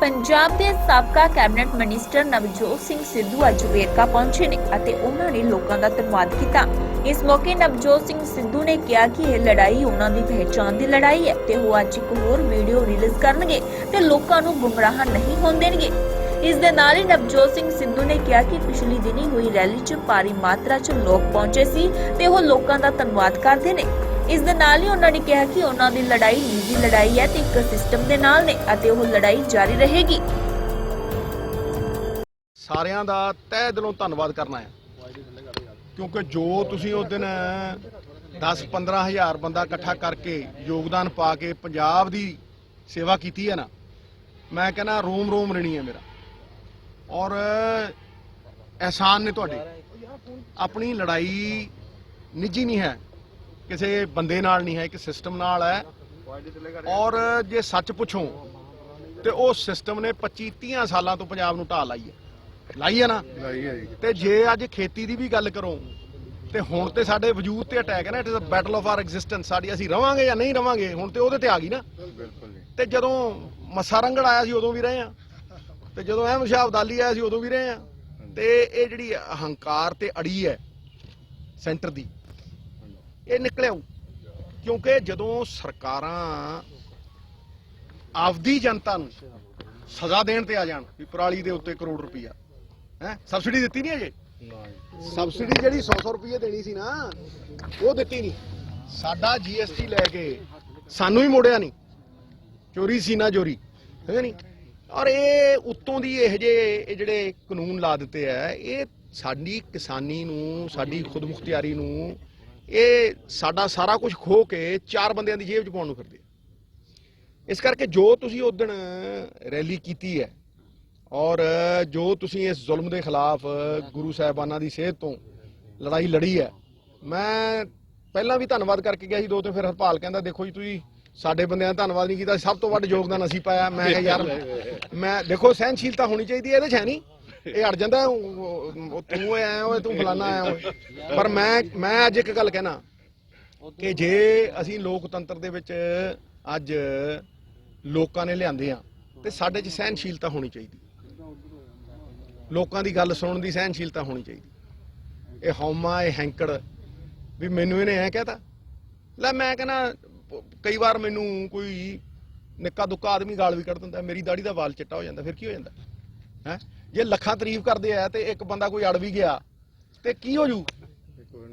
ਪੰਜਾਬ ਦੇ ਸਾਬਕਾ cabinet minister Navjot Singh Sidhu ਅੱਜ ਵੇਰਕਾ ਪਹੁੰਚੇ ਨੇ ਅਤੇ ਉਹਨਾਂ ਨੇ ਲੋਕਾਂ ਦਾ ਧੰਨਵਾਦ ਕੀਤਾ। ਇਸ ਮੌਕੇ ਨਵਜੋਤ ਸਿੰਘ ਸਿੱਧੂ ਨੇ ਕਿਹਾ ਕਿ ਇਹ ਲੜਾਈ ਉਹਨਾਂ ਦੀ ਪਹਿਚਾਣ ਦੀ ਲੜਾਈ ਹੈ ਤੇ ਉਹ ਅੱਜ ਇੱਕ ਹੋਰ ਵੀਡੀਓ ਰਿਲੀਜ਼ ਕਰਨਗੇ ਤੇ ਲੋਕਾਂ ਨੂੰ ਗੁੰਮਰਾਹ ਨਹੀਂ ਹੋਣ ਦੇਣਗੇ। ਇਸ ਦੇ ਨਾਲ ਹੀ ਨਵਜੋਤ ਸਿੰਘ ਸਿੱਧੂ ਨੇ ਕਿਹਾ ਕਿ ਪਿਛਲੀ ਦਿਨੀ ਹੋਈ ਰੈਲੀ 'ਚ ਭਾਰੀ ਮਾਤਰਾ 'ਚ ਲੋਕ ਪਹੁੰਚੇ ਸੀ ਤੇ ਉਹ ਲੋਕਾਂ ਦਾ ਧੰਨਵਾਦ ਕਰਦੇ ਨੇ। ਇਸ ਦੇ ਨਾਲ ਹੀ ਉਹਨਾਂ ਨੇ ਕਿਹਾ ਕਿ ਉਹਨਾਂ ਦੀ ਲੜਾਈ ਨਿੱਜੀ ਲੜਾਈ ਹੈ ਤੇ ਇੱਕ ਸਿਸਟਮ ਦੇ ਨਾਲ ਨੇ ਅਤੇ ਉਹ ਲੜਾਈ ਜਾਰੀ ਰਹੇਗੀ। ਸਾਰਿਆਂ ਦਾ ਤਹਿ ਦਿਲੋਂ ਧੰਨਵਾਦ ਕਰਨਾ ਹੈ। ਕਿਉਂਕਿ ਜੋ ਤੁਸੀਂ ਉਸ ਦਿਨ 10 ਹਜ਼ਾਰ ਬੰਦਾ ਇਕੱਠਾ ਕਰਕੇ ਯੋਗਦਾਨ ਪਾ ਕੇ ਪੰਜਾਬ ਦੀ ਸੇਵਾ ਕੀਤੀ ਹੈ ਨਾ, ਮੈਂ ਕਹਿੰਦਾ ਰੋਮ ਰੋਮ ਰਣੀ ਹੈ ਮੇਰਾ। ਔਰ ਅਹਿਸਾਨ ਨੇ ਤੁਹਾਡੇ। ਆਪਣੀ ਲੜਾਈ ਨਿੱਜੀ ਨਹੀਂ ਹੈ। ਕਿਸੇ ਬੰਦੇ ਨਾਲ ਨਹੀਂ ਹੈ ਇੱਕ ਸਿਸਟਮ ਨਾਲ ਹੈ। ਔਰ ਜੇ ਸੱਚ ਪੁੱਛੋ ਤੇ ਉਹ ਸਿਸਟਮ ਨੇ 25 30 ਸਾਲਾਂ ਤੋਂ ਪੰਜਾਬ ਨੂੰ ਢਾਹ ਲਾਈ ਹੈ। ਲਾਈ ਹੈ ਨਾ? ਲਾਈ ਹੈ ਤੇ ਜੇ ਅੱਜ ਖੇਤੀ ਦੀ ਵੀ ਗੱਲ ਕਰੋ ਤੇ ਹੁਣ ਤੇ ਸਾਡੇ ਵਜੂਦ ਤੇ ਅਟੈਕ ਹੈ ਨਾ it is a battle of our existence ਸਾਡੀ ਅਸੀਂ ਰਵਾਂਗੇ ਜਾਂ ਨਹੀਂ ਰਵਾਂਗੇ ਹੁਣ ਤੇ ਉਹਦੇ ਤੇ ਆ ਗਈ ਨਾ। ਤੇ ਜਦੋਂ ਮੱਸਾ ਰੰਗੜ ਆਇਆ ਸੀ ਉਦੋਂ ਵੀ ਰਹੇ ਆ ਤੇ ਜਦੋਂ ਅਹਿਮਦ ਸ਼ਾਹ ਅਬਦਾਲੀ ਆਇਆ ਸੀ ਉਦੋਂ ਵੀ ਰਹੇ ਆ ਤੇ ਇਹ ਜਿਹੜੀ ਅਹੰਕਾਰ ਤੇ ਅੜੀ ਹੈ ਸੈਂਟਰ ਦੀ ਇਹ ਨਿਕਲਿਆ ਕਿਉਂਕਿ ਜਦੋਂ ਸਰਕਾਰਾਂ ਆਪਦੀ ਜਨਤਾ ਨੂੰ ਸਜ਼ਾ ਦੇਣ ਤੇ ਆ ਜਾਣ ਵੀ ਪਰਾਲੀ ਦੇ ਉੱਤੇ ਕਰੋੜ ਰੁਪਈਆ, ਹੈ, ਸਬਸਿਡੀ ਦਿੱਤੀ ਨਹੀਂ ਅਜੇ? ਸਬਸਿਡੀ ਜਿਹੜੀ 100-100 ਰੁਪਏ ਦੇਣੀ ਸੀ ਨਾ, ਉਹ ਦਿੱਤੀ ਨਹੀਂ। ਸਾਡਾ ਜੀਐਸਟੀ ਲੈ ਕੇ ਸਾਨੂੰ ਹੀ ਮੋੜਿਆ ਨਹੀਂ। ਚੋਰੀ ਸੀ ਨਾ ਚੋਰੀ ਹੈ ਨਹੀਂ ਔਰ ਇਹ ਉੱਤੋਂ ਦੀ ਇਹ ਜੇ ਇਹ ਜਿਹੜੇ ਕਾਨੂੰਨ ਲਾ ਦਿੱਤੇ ਆ, ਇਹ ਸਾਡੀ ਕਿਸਾਨੀ ਨੂੰ, ਸਾਡੀ ਖੁਦਮੁਖਤਿਆਰੀ ਨੂੰ ਇਹ ਸਾਡਾ ਸਾਰਾ ਕੁਝ ਖੋ ਕੇ ਚਾਰ ਬੰਦਿਆਂ ਦੀ ਜੇਬ 'ਚ ਪਾਉਣ ਨੂੰ ਫਿਰਦੇ ਇਸ ਕਰਕੇ ਜੋ ਤੁਸੀਂ ਉਸ ਦਿਨ ਰੈਲੀ ਕੀਤੀ ਹੈ ਔਰ ਜੋ ਤੁਸੀਂ ਇਸ ਜ਼ੁਲਮ ਦੇ ਖਿਲਾਫ ਗੁਰੂ ਸਾਹਿਬਾਨਾਂ ਦੀ ਸੇਧ ਤੋਂ ਲੜਾਈ ਲੜੀ ਹੈ, ਮੈਂ ਪਹਿਲਾਂ ਵੀ ਧੰਨਵਾਦ ਕਰਕੇ ਗਿਆ ਸੀ ਦੋ ਤੇ ਫਿਰ ਹਰਪਾਲ ਕਹਿੰਦਾ, ਦੇਖੋ ਜੀ, ਤੁਸੀਂ ਸਾਡੇ ਬੰਦਿਆਂ ਦਾ ਧੰਨਵਾਦ ਨਹੀਂ ਕੀਤਾ, ਸਭ ਤੋਂ ਵੱਧ ਯੋਗਦਾਨ ਅਸੀਂ ਪਾਇਆ। ਮੈਂ ਕਿਹਾ, ਯਾਰ, ਮੈਂ ਦੇਖੋ ਸਹਿਨਸ਼ੀਲਤਾ ਹੋਣੀ ਚਾਹੀਦੀ ਹੈ ਇਹਦੇ 'ਚ ਹੈ ਨਹੀਂ। ਇਹ ਅੜ ਜਾਂਦਾ, ਉਹ- ਉਹ- ਤੂੰ ਆਇਆ ਓਏ, ਤੂੰ ਫਲਾਨਾ ਆਇਆ ਓਏ। ਪਰ ਮੈਂ ਮੈਂ ਅੱਜ ਇੱਕ ਗੱਲ ਕਹਿਣਾ ਕਿ ਜੇ ਅਸੀਂ ਲੋਕਤੰਤਰ ਦੇ ਵਿੱਚ ਅੱਜ ਲੋਕਾਂ ਨੇ ਲਿਆਂਦੇ ਆ, ਤੇ ਸਾਡੇ 'ਚ ਸਹਿਨਸ਼ੀਲਤਾ ਹੋਣੀ ਚਾਹੀਦੀ। ਲੋਕਾਂ ਦੀ ਗੱਲ ਸੁਣਨ ਦੀ ਸਹਿਨਸ਼ੀਲਤਾ ਹੋਣੀ ਚਾਹੀਦੀ। ਇਹ ਹਉਮਾ, ਇਹ ਹੈਂਕੜ, ਵੀ ਮੈਨੂੰ ਇਹਨੇ ਐ ਕਹਤਾ। ਲੈ ਮੈਂ ਕਹਿੰਦਾ ਕਈ ਵਾਰ ਮੈਨੂੰ ਕੋਈ ਨਿੱਕਾ ਦੁੱਕਾ ਆਦਮੀ ਗਾਲ ਵੀ ਕੱਢ ਦਿੰਦਾ, ਮੇਰੀ ਦਾੜੀ ਦਾ ਵਾਲ ਚਿੱਟਾ ਹੋ ਜਾਂਦਾ, ਫਿਰ ਕੀ ਹੋ ਜਾਂਦਾ? ਹੈ? ਜੇ ਲੱਖਾਂ ਤਾਰੀਫ ਕਰਦੇ ਆ ਤੇ ਇੱਕ ਬੰਦਾ ਕੋਈ ਅੜ ਵੀ ਗਿਆ, ਤੇ ਕੀ ਹੋ ਜੂ?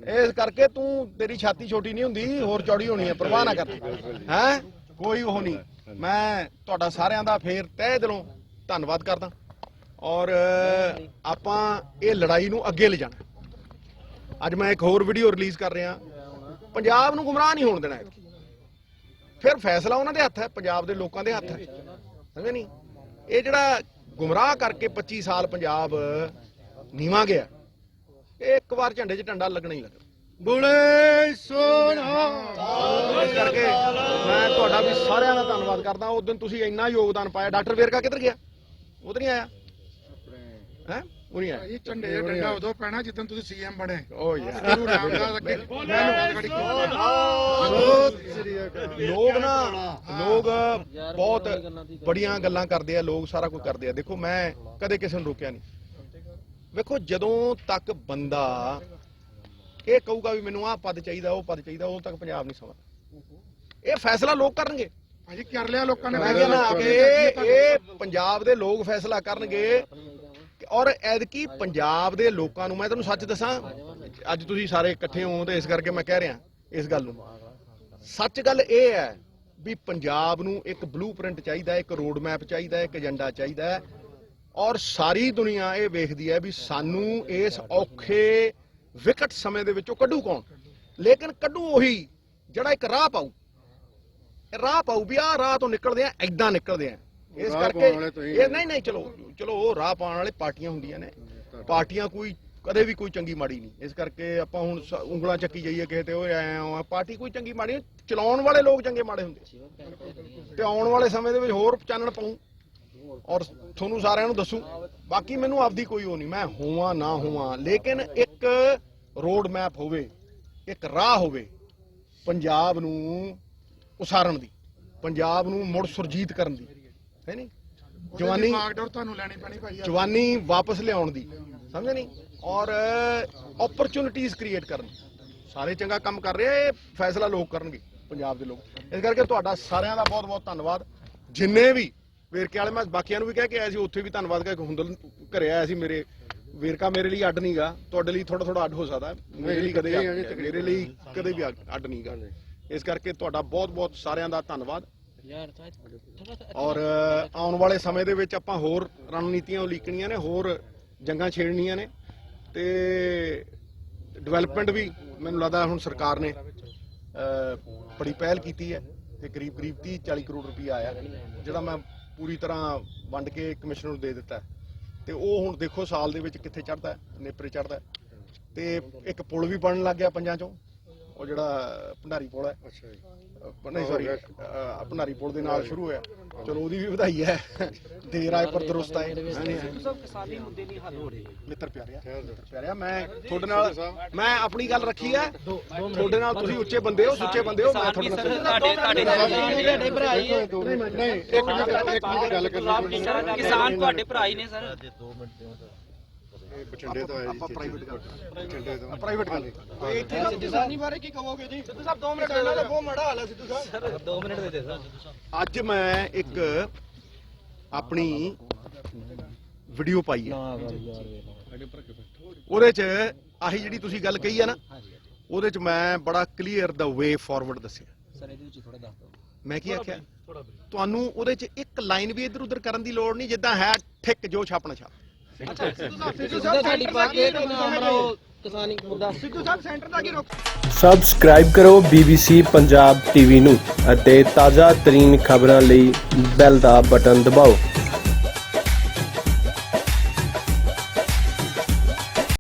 ਇਸ ਕਰਕੇ ਤੂੰ ਤੇਰੀ ਛਾਤੀ ਛੋਟੀ ਨਹੀਂ ਹੁੰਦੀ, ਹੋਰ ਚੌੜੀ ਹੋਣੀ ਹੈ ਪਰਵਾਹ ਨਾ ਕਰ। ਹੈ? ਕੋਈ ਉਹ ਨਹੀਂ। ਮੈਂ ਤੁਹਾਡਾ ਸਾਰਿਆਂ ਦਾ ਫੇਰ ਤਹਿ ਦਿਲੋਂ ਧੰਨਵਾਦ ਕਰਦਾ। ਔਰ ਆਪਾਂ ਇਹ ਲੜਾਈ ਨੂੰ ਅੱਗੇ ਲਿਜਾਣਾ ਅੱਜ ਮੈਂ ਇੱਕ ਹੋਰ ਵੀਡੀਓ ਰਿਲੀਜ਼ ਕਰ ਰਿਹਾ। ਪੰਜਾਬ ਨੂੰ ਗੁੰਮਰਾਹ ਨਹੀਂ ਹੋਣ ਦੇਣਾ। ਫਿਰ ਫੈਸਲਾ ਉਹਨਾਂ ਦੇ ਹੱਥ ਹੈ, ਪੰਜਾਬ ਦੇ ਲੋਕਾਂ ਦੇ ਹੱਥ ਹੈ। ਸਮਝੇ ਨਹੀਂ? ਇਹ ਜਿਹੜਾ ਗੁੰਮਰਾਹ ਕਰਕੇ 25 ਸਾਲ ਪੰਜਾਬ ਨੀਵਾਂ ਗਿਆ। ਇਹ ਇੱਕ ਵਾਰ ਝੰਡੇ 'ਚ ਡੰਡਾ ਲੱਗਣਾ ਹੀ ਲੱਗਣਾ। ਬੋਲੇ ਸੋਨਾ। ਇਸ ਕਰਕੇ ਮੈਂ ਤੁਹਾਡਾ ਵੀ ਸਾਰਿਆਂ ਦਾ ਧੰਨਵਾਦ ਕਰਦਾ। ਉਸ ਦਿਨ ਤੁਸੀਂ ਇੰਨਾ ਯੋਗਦਾਨ ਪਾਇਆ। ਡਾਕਟਰ ਵੇਰਕਾ ਕਿੱਧਰ ਗਿਆ? ਉਹ ਤਾਂ ਨਹੀਂ ਆਇਆ? ਹੈ? ਉਹ ਨਹੀਂ ਆਇਆ ਇਹ ਝੰਡੇ ਦਾ ਡੰਡਾ ਉਦੋਂ ਪੈਣਾ ਜਦੋਂ ਤੁਸੀਂ ਸੀਐਮ ਬਣੇ। ਓ ਯਾਰ। ਗੁਰੂ ਰਾਮਦਾਸ ਅੱਗੇ ਮੈਨੂੰ ਲੋਕ ਨਾ ਲੋਕ ਬਹੁਤ ਬੜੀਆਂ ਗੱਲਾਂ ਕਰਦੇ ਆ ਲੋਕ ਸਾਰਾ ਕੁਝ ਕਰਦੇ ਆ। ਦੇਖੋ ਮੈਂ ਕਦੇ ਕਿਸੇ ਨੂੰ ਰੋਕਿਆ ਨਹੀਂ। ਵੇਖੋ ਜਦੋਂ ਤੱਕ ਬੰਦਾ ਇਹ ਕਹੂਗਾ ਵੀ ਮੈਨੂੰ ਆਹ ਪਦ ਚਾਹੀਦਾ ਉਹ ਪਦ ਚਾਹੀਦਾ ਉਦੋਂ ਤੱਕ ਪੰਜਾਬ ਨਹੀਂ ਸਮਝਦਾ ਇਹ ਫੈਸਲਾ ਲੋਕ ਕਰਨਗੇ। ਭਾਜੀ ਕਰ ਲਿਆ ਲੋਕਾਂ ਨੇ ਮੈਂ ਕਹਿੰਦਾ ਇਹ ਇਹ ਪੰਜਾਬ ਦੇ ਲੋਕ ਫੈਸਲਾ ਕਰਨਗੇ। ਔਰ ਐਦਕੀ ਪੰਜਾਬ ਦੇ ਲੋਕਾਂ ਨੂੰ ਮੈਂ ਤੁਹਾਨੂੰ ਸੱਚ ਦੱਸਾਂ ਅੱਜ ਤੁਸੀਂ ਸਾਰੇ ਇਕੱਠੇ ਹੋ ਤੇ ਇਸ ਕਰਕੇ ਮੈਂ ਕਹਿ ਰਿਹਾ ਇਸ ਗੱਲ ਨੂੰ। ਸੱਚ ਗੱਲ ਇਹ ਹੈ ਵੀ ਪੰਜਾਬ ਨੂੰ ਇੱਕ ਬਲੂਪ੍ਰਿੰਟ ਚਾਹੀਦਾ ਹੈ ਇੱਕ ਰੋਡ ਮੈਪ ਚਾਹੀਦਾ ਹੈ ਇੱਕ ਏਜੰਡਾ ਚਾਹੀਦਾ ਹੈ। ਔਰ ਸਾਰੀ ਦੁਨੀਆ ਇਹ ਵੇਖਦੀ ਹੈ ਵੀ ਸਾਨੂੰ ਇਸ ਔਖੇ ਵਿਕਟ ਸਮੇਂ ਦੇ ਵਿੱਚੋਂ ਕੱਢੂ ਕੌਣ? ਲੇਕਿਨ ਕੱਢੂ ਉਹੀ ਜਿਹੜਾ ਇੱਕ ਰਾਹ ਪਾਊ। ਇਹ ਰਾਹ ਪਾਊ ਵੀ ਆਹ ਰਾਹ ਤੋਂ ਨਿਕਲਦੇ ਆ ਐਦਾਂ ਨਿਕਲਦੇ ਆ। ਇਸ ਕਰਕੇ ਇਹ ਨਹੀਂ ਨਹੀਂ ਚਲੋ। ਚਲੋ ਉਹ ਰਾਹ ਪਾਉਣ ਵਾਲੇ ਪਾਰਟੀਆਂ ਹੁੰਦੀਆਂ ਨੇ। ਪਾਰਟੀਆਂ ਕੋਈ, ਕਦੇ ਵੀ ਕੋਈ ਚੰਗੀ ਮਾੜੀ ਨਹੀਂ। ਇਸ ਕਰਕੇ ਆਪਾਂ ਹੁਣ ਸ- ਉਂਗਲਾਂ ਚੱਕੀ ਜਾਈਏ ਕਿਸੇ ਤੇ, ਓਏ ਐ ਆ, ਪਾਰਟੀ ਕੋਈ ਚੰਗੀ ਮਾੜੀ ਨਹੀਂ। ਚਲਾਉਣ ਵਾਲੇ ਲੋਕ ਚੰਗੇ ਮਾੜੇ ਹੁੰਦੇ। ਤੇ ਆਉਣ ਵਾਲੇ ਸਮੇਂ ਦੇ ਵਿੱਚ ਹੋਰ ਚਾਨਣ ਪਾਉਂ। ਔਰ ਤੁਹਾਨੂੰ ਸਾਰਿਆਂ ਨੂੰ ਦੱਸੂ, ਬਾਕੀ ਮੈਨੂੰ ਆਪਦੀ ਕੋਈ ਉਹ ਨਹੀਂ। ਮੈਂ ਹੋਵਾਂ, ਨਾ ਹੋਵਾਂ। ਲੇਕਿਨ ਇੱਕ ਰੋਡ ਮੈਪ ਹੋਵੇ, ਇੱਕ ਰਾਹ ਹੋਵੇ, ਪੰਜਾਬ ਨੂੰ ਉਸਾਰਨ ਦੀ, ਪੰਜਾਬ ਨੂੰ ਮੁੜ ਸੁਰਜੀਤ ਕਰਨ ਦੀ। ਹੈ ਨਹੀਂ? ਜਵਾਨੀ ਮਾਗਡੋਰ ਤੁਹਾਨੂੰ ਲੈਣੀ ਪੈਣੀ ਭਾਈ ਜਵਾਨੀ ਵਾਪਸ ਲਿਆਉਣ ਦੀ ਸਮਝੇ ਨਹੀਂ? ਔਰ ਓਪਰਚੁਨਿਟੀਜ਼ ਕ੍ਰੀਏਟ ਕਰਨ ਸਾਰੇ ਚੰਗਾ ਕੰਮ ਕਰ ਰਹੇ ਆ, ਇਹ ਫੈਸਲਾ ਲੋਕ ਕਰਨਗੇ ਪੰਜਾਬ ਦੇ ਲੋਕ। ਇਸ ਕਰਕੇ ਤੁਹਾਡਾ ਸਾਰਿਆਂ ਦਾ ਬਹੁਤ ਬਹੁਤ ਧੰਨਵਾਦ। ਜਿੰਨੇ ਵੀ ਵੇਰਕੇ ਵਾਲੇ ਮੈਂ ਬਾਕੀਆਂ ਨੂੰ ਵੀ ਕਹਿ ਕੇ ਆਇਆ ਸੀ ਉੱਥੇ ਵੀ ਧੰਨਵਾਦ ਕਹਿ ਕੇ ਹੁੰਦਲ ਘਰੇ ਆਇਆ ਸੀ ਮੇਰੇ। ਵੇਰਕਾ ਮੇਰੇ ਲਈ ਅੱਡ ਨਹੀਂਗਾ ਤੁਹਾਡੇ ਲਈ ਥੋੜਾ ਥੋੜਾ ਅੱਡ ਹੋ ਸਕਦਾ। ਮੇਰੇ ਲਈ ਕਦੇ ਮੇਰੇ ਲਈ ਕਦੇ ਵੀ ਅੱਡ- ਅੱਡ ਨਹੀਂਗਾ। ਇਸ ਕਰਕੇ ਤੁਹਾਡਾ ਬਹੁਤ ਬਹੁਤ ਸਾਰਿਆਂ ਦਾ ਧੰਨਵਾਦ। ਔਰ ਆਉਣ ਵਾਲੇ ਸਮੇਂ ਦੇ ਵਿੱਚ ਆਪਾਂ ਹੋਰ ਰਣਨੀਤੀਆਂ ਉਲੀਕਣੀਆਂ ਨੇ ਹੋਰ ਜੰਗਾਂ ਛੇੜਨੀਆਂ ਨੇ ਤੇ ਡਿਵੈਲਪਮੈਂਟ ਵੀ ਮੈਨੂੰ ਲੱਗਦਾ ਹੁਣ ਸਰਕਾਰ ਨੇ ਬੜੀ ਪਹਿਲ ਕੀਤੀ ਹੈ ਤੇ ਕਰੀਬ ਕਰੀਬ 30 40 ਕਰੋੜ ਰੁਪਏ ਆਇਆ ਜਿਹੜਾ ਮੈਂ ਪੂਰੀ ਤਰ੍ਹਾਂ ਵੰਡ ਕੇ ਕਮਿਸ਼ਨਰ ਨੂੰ ਦੇ ਦਿੱਤਾ। ਤੇ ਉਹ ਹੁਣ ਦੇਖੋ ਸਾਲ ਦੇ ਵਿੱਚ ਕਿੱਥੇ ਚੜਦਾ ਨੇਪਰੇ ਚੜਦਾ ਤੇ ਇੱਕ ਪੁਲ ਵੀ ਬਣਨ ਲੱਗ ਗਿਆ ਪੰਜਾਂ ਚੋਂ। ਉਹ ਜਿਹੜਾ ਭੰਡਾਰੀ ਪੁਲ ਹੈ। ਅੱਛਾ ਜੀ। ਨਹੀਂ ਸੌਰੀ ਭੰਡਾਰੀ ਪੁਲ ਦੇ ਨਾਲ ਸ਼ੁਰੂ ਹੋਇਆ। ਚਲੋ ਉਹਦੀ ਵੀ ਵਧਾਈ ਹੈ। ਦੇਰ ਆਏ ਪਰ ਦਰੁਸਤ ਆਏ। ਸਭ ਕਿਸਾਨੀ ਮੁੱਦੇ ਨਹੀਂ ਹੱਲ ਹੋ ਰਹੇ। ਮਿੱਤਰ ਪਿਆਰਿਆ ਮਿੱਤਰ ਪਿਆਰਿਆ ਮੈਂ ਤੁਹਾਡੇ ਨਾਲ ਮੈਂ ਆਪਣੀ ਗੱਲ ਰੱਖੀ ਹੈ। ਤੁਹਾਡੇ ਨਾਲ ਤੁਸੀਂ ਉੱਚੇ ਬੰਦੇ ਹੋ ਸੁੱਚੇ ਬੰਦੇ ਹੋ ਮੈਂ ਤੁਹਾਡੇ ਨਾਲ ਤੁਹਾਡੇ ਤੁਹਾਡੇ ਨਹੀਂ ਇੱਕ ਮਿੰਟ ਇੱਕ ਮਿੰਟ ਗੱਲ ਕਰਨੀ ਕਿਸਾਨ ਤੁਹਾਡੇ ਭਰਾ ਹੀ ਨੇ ਸਰ। ਇਹ ਬਠਿੰਡੇ ਤੋਂ ਆਇਆ ਜੀ ਆਪਾਂ ਪ੍ਰਾਈਵੇਟ ਗੱਲ ਬਠਿੰਡੇ ਤੋਂ। ਪ੍ਰਾਈਵੇਟ ਗੱਲ ਤੇ ਇੱਥੇ ਦਾ ਕਿਸਾਨੀ ਬਾਰੇ ਕੀ ਕਹੋਗੇ ਜੀ? ਸਿੱਧੂ ਸਾਹਿਬ 2 ਮਿੰਟ ਕਹਿਣਾ ਤਾਂ ਬਹੁਤ ਮਾੜਾ ਹਾਲ ਹੈ ਸਿੱਧੂ ਸਾਹਿਬ। 2 ਮਿੰਟ ਦੇ ਦੇ ਸਰ ਅੱਜ ਮੈਂ ਇੱਕ ਆਪਣੀ ਵੀਡੀਓ ਪਾਈ ਹੈ। ਉਹਦੇ ਚ ਆਹੀ ਜਿਹੜੀ ਤੁਸੀਂ ਗੱਲ ਕਹੀ ਹੈ ਨਾ ਉਹਦੇ ਚ ਮੈਂ ਬੜਾ ਕਲੀਅਰ ਦਾ ਵੇ ਫਾਰਵਰਡ ਦੱਸਿਆ। ਸਰ ਇਹਦੇ ਵਿੱਚ ਥੋੜਾ ਦੱਸ ਦਿਓ। ਮੈਂ ਕੀ ਆਖਿਆ? ਤੁਹਾਨੂੰ ਉਹਦੇ ਚ ਇੱਕ ਲਾਈਨ ਵੀ ਇੱਧਰ ਉੱਧਰ ਕਰਨ ਦੀ ਲੋੜ ਨਹੀਂ ਜਿੱਦਾਂ ਹੈ ਠਿੱਕ ਜੋ ਛਾਪਣਾ ਛਾਪ ਸਬਸਕ੍ਰਾਈਬ ਕਰੋ BBC ਪੰਜਾਬ ਟੀਵੀ ਨੂੰ ਅਤੇ ਤਾਜ਼ਾ ਤਰੀਨ ਖਬਰਾਂ ਲਈ ਬੈਲ ਦਾ ਬਟਨ ਦਬਾਓ।